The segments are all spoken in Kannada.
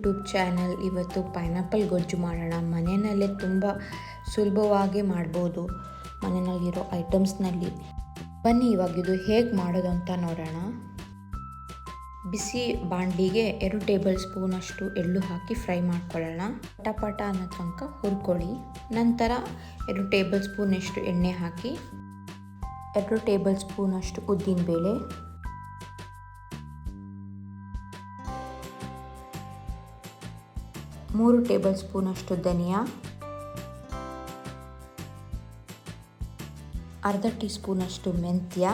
ಯೂಟ್ಯೂಬ್ ಚಾನಲ್ ಇವತ್ತು ಪೈನಾಪಲ್ ಗೊಜ್ಜು ಮಾಡೋಣ. ಮನೆಯಲ್ಲೇ ತುಂಬ ಸುಲಭವಾಗಿ ಮಾಡ್ಬೋದು ಮನೆಯಲ್ಲಿರೋ ಐಟಮ್ಸ್ನಲ್ಲಿ. ಬನ್ನಿ, ಇವಾಗ ಇದು ಹೇಗೆ ಮಾಡೋದು ಅಂತ ನೋಡೋಣ. ಬಿಸಿ ಬಾಂಡಿಗೆ ಎರಡು ಟೇಬಲ್ ಸ್ಪೂನಷ್ಟು ಎಳ್ಳು ಹಾಕಿ ಫ್ರೈ ಮಾಡ್ಕೊಳ್ಳೋಣ. ಪಟಪಟ ಅನ್ನೋ ತನಕ ಹುರ್ಕೊಳ್ಳಿ. ನಂತರ ಎರಡು ಟೇಬಲ್ ಸ್ಪೂನಷ್ಟು ಎಣ್ಣೆ ಹಾಕಿ, ಎರಡು ಟೇಬಲ್ ಸ್ಪೂನಷ್ಟು ಉದ್ದಿನಬೇಳೆ ಮೂರು ಟೇಬಲ್ ಸ್ಪೂನಷ್ಟು ಧನಿಯಾ, ಅರ್ಧ ಟೀ ಸ್ಪೂನಷ್ಟು ಮೆಂತ್ಯ,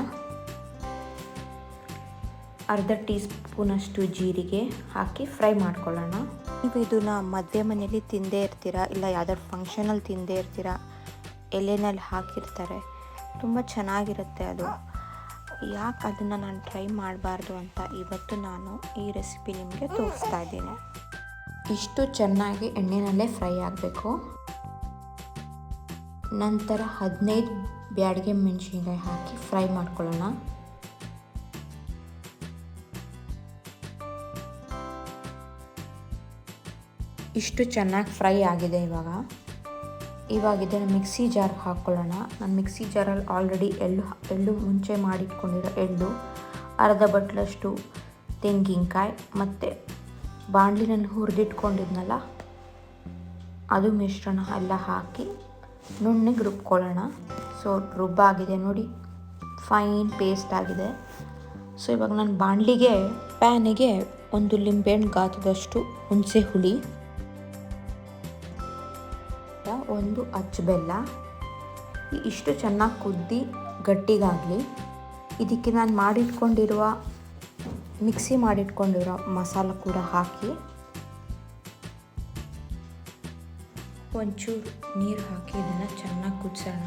ಅರ್ಧ ಟೀ ಸ್ಪೂನಷ್ಟು ಜೀರಿಗೆ ಹಾಕಿ ಫ್ರೈ ಮಾಡ್ಕೊಳ್ಳೋಣ. ನೀವು ಇದನ್ನ ಮದುವೆ ಮನೇಲಿ ತಿಂದೇ ಇರ್ತೀರಾ ಇಲ್ಲ ಯಾವ್ದಾದ್ರು ಫಂಕ್ಷನಲ್ಲಿ ತಿಂದೇ ಇರ್ತೀರಾ, ಎಲೆನಲ್ಲಿ ಹಾಕಿರ್ತಾರೆ, ತುಂಬ ಚೆನ್ನಾಗಿರುತ್ತೆ ಅದು. ಯಾಕೆ ಅದನ್ನು ನಾನು ಟ್ರೈ ಮಾಡಬಾರ್ದು ಅಂತ ಇವತ್ತು ನಾನು ಈ ರೆಸಿಪಿ ನಿಮಗೆ ತೋರಿಸ್ತಾ ಇದ್ದೀನಿ. ಇಷ್ಟು ಚೆನ್ನಾಗಿ ಎಣ್ಣೆಯಲ್ಲೇ ಫ್ರೈ ಆಗಬೇಕು. ನಂತರ ಹದಿನೈದು ಬ್ಯಾಡಿಗೆ ಮೆಣಸಿನ್ಕಾಯಿ ಹಾಕಿ ಫ್ರೈ ಮಾಡ್ಕೊಳ್ಳೋಣ. ಇಷ್ಟು ಚೆನ್ನಾಗಿ ಫ್ರೈ ಆಗಿದೆ ಇವಾಗ. ಇವಾಗ ಇದನ್ನು ಮಿಕ್ಸಿ ಜಾರ್ಗೆ ಹಾಕ್ಕೊಳ್ಳೋಣ ನಾನು ಮಿಕ್ಸಿ ಜಾರಲ್ಲಿ ಆಲ್ರೆಡಿ ಎಳ್ಳು ಎಳ್ಳು ಮುಂಚೆ ಮಾಡಿಟ್ಕೊಂಡಿರೋ ಎಳ್ಳು, ಅರ್ಧ ಬಟ್ಲಷ್ಟು ತೆಂಗಿನಕಾಯಿ ಮತ್ತು ಬಾಣಲಿನಲ್ಲಿ ಹುರಿದಿಟ್ಕೊಂಡಿದ್ನಲ್ಲ, ಅದು ಮಿಶ್ರಣ ಎಲ್ಲ ಹಾಕಿ ನುಣ್ಣಗೆ ರುಬ್ಕೊಳ್ಳೋಣ. ಸೊ ರುಬ್ಬಾಗಿದೆ, ನೋಡಿ ಫೈನ್ ಪೇಸ್ಟ್ ಆಗಿದೆ. ಸೊ ಇವಾಗ ನಾನು ಬಾಣಲಿಗೆ ಪ್ಯಾನಿಗೆ ಒಂದು ಲಿಂಬೆಹಣ್ಣು ಗಾತ್ರದಷ್ಟು ಹುಣಸೆ ಹುಳಿ, ಒಂದು ಅಚ್ಚು ಬೆಲ್ಲ ಇಷ್ಟು ಚೆನ್ನಾಗಿ ಕುದ್ದಿ ಗಟ್ಟಿಗಾಗಲಿ. ಇದಕ್ಕೆ ನಾನು ಮಾಡಿಟ್ಕೊಂಡಿರುವ ಮಿಕ್ಸಿ ಮಾಡಿಟ್ಕೊಂಡಿರೋ ಮಸಾಲ ಕೂಡ ಹಾಕಿ ಒಂಚೂರು ನೀರು ಹಾಕಿ ಇದನ್ನು ಚೆನ್ನಾಗಿ ಕುದಿಸೋಣ.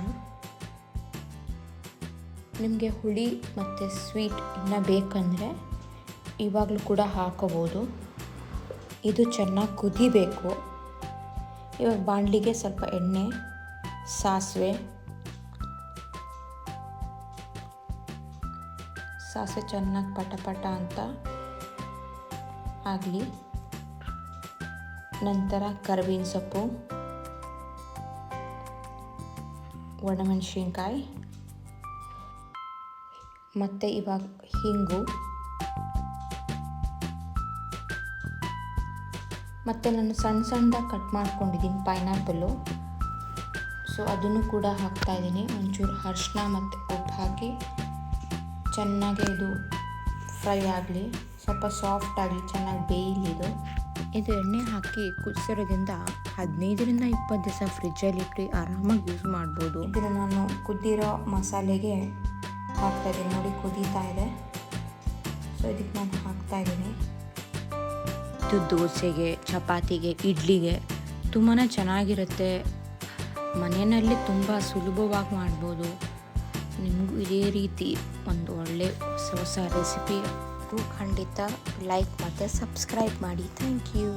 ನಿಮಗೆ ಹುಳಿ ಮತ್ತು ಸ್ವೀಟ್ ಇನ್ನು ಬೇಕಂದರೆ ಇವಾಗಲೂ ಕೂಡ ಹಾಕೋಬೋದು. ಇದು ಚೆನ್ನಾಗಿ ಕುದಿಬೇಕು. ಇವಾಗ ಬಾಣಲಿಗೆ ಸ್ವಲ್ಪ ಎಣ್ಣೆ, ಸಾಸಿವೆ ಸಾಸಿವೆ ಚೆನ್ನಾಗಿ ಪಟ ಪಟ ಅಂತ ಆಗಲಿ. ನಂತರ ಕರಿಬೇವಿನ ಸೊಪ್ಪು, ಒಣಮೆಣಸಿನ್ಕಾಯಿ, ಮತ್ತು ಇವಾಗ ಹಿಂಗು. ಮತ್ತು ನಾನು ಸಣ್ಣ ಸಣ್ಣದಾಗಿ ಕಟ್ ಮಾಡ್ಕೊಂಡಿದ್ದೀನಿ ಪೈನಾಪಲ್ಲು ಸೊ ಅದನ್ನು ಕೂಡ ಹಾಕ್ತಾಯಿದ್ದೀನಿ ಒಂಚೂರು ಅರ್ಶಿನ ಮತ್ತು ಉಪ್ಪು ಹಾಕಿ. ಚೆನ್ನಾಗಿ ಇದು ಫ್ರೈ ಆಗಲಿ ಸ್ವಲ್ಪ ಸಾಫ್ಟ್ ಆಗಲಿ ಚೆನ್ನಾಗಿ ಬೇಯಲಿ ಇದು. ಇದು ಎಣ್ಣೆ ಹಾಕಿ ಕುದಿಸಿರೋದ್ರಿಂದ ಹದಿನೈದರಿಂದ ಇಪ್ಪತ್ತು ದಿವಸ ಫ್ರಿಜ್ಜಲ್ಲಿ ಇಟ್ಟು ಆರಾಮಾಗಿ ಯೂಸ್ ಮಾಡ್ಬೋದು. ಇದನ್ನು ನಾನು ಕುದ್ದಿರೋ ಮಸಾಲೆಗೆ ಹಾಕ್ತಾಯಿದ್ದೀನಿ ನೋಡಿ ಕುದೀತಾ ಇದೆ. ಸೊ ಇದಕ್ಕೆ ನಾನು ಹಾಕ್ತಾ ಇದ್ದೀನಿ. ಇದು ದೋಸೆಗೆ ಚಪಾತಿಗೆ ಇಡ್ಲಿಗೆ ತುಂಬಾ ಚೆನ್ನಾಗಿರುತ್ತೆ. ಮನೆಯಲ್ಲಿ ತುಂಬ ಸುಲಭವಾಗಿ ಮಾಡ್ಬೋದು. ನಿಮಗೂ ಇದೇ ರೀತಿ ಒಂದು ಒಳ್ಳೆ ಹೊಸ ಹೊಸ ರೆಸಿಪಿ ಖಂಡಿತ ಲೈಕ್ ಮತ್ತು ಸಬ್ಸ್ಕ್ರೈಬ್ ಮಾಡಿ. Thank you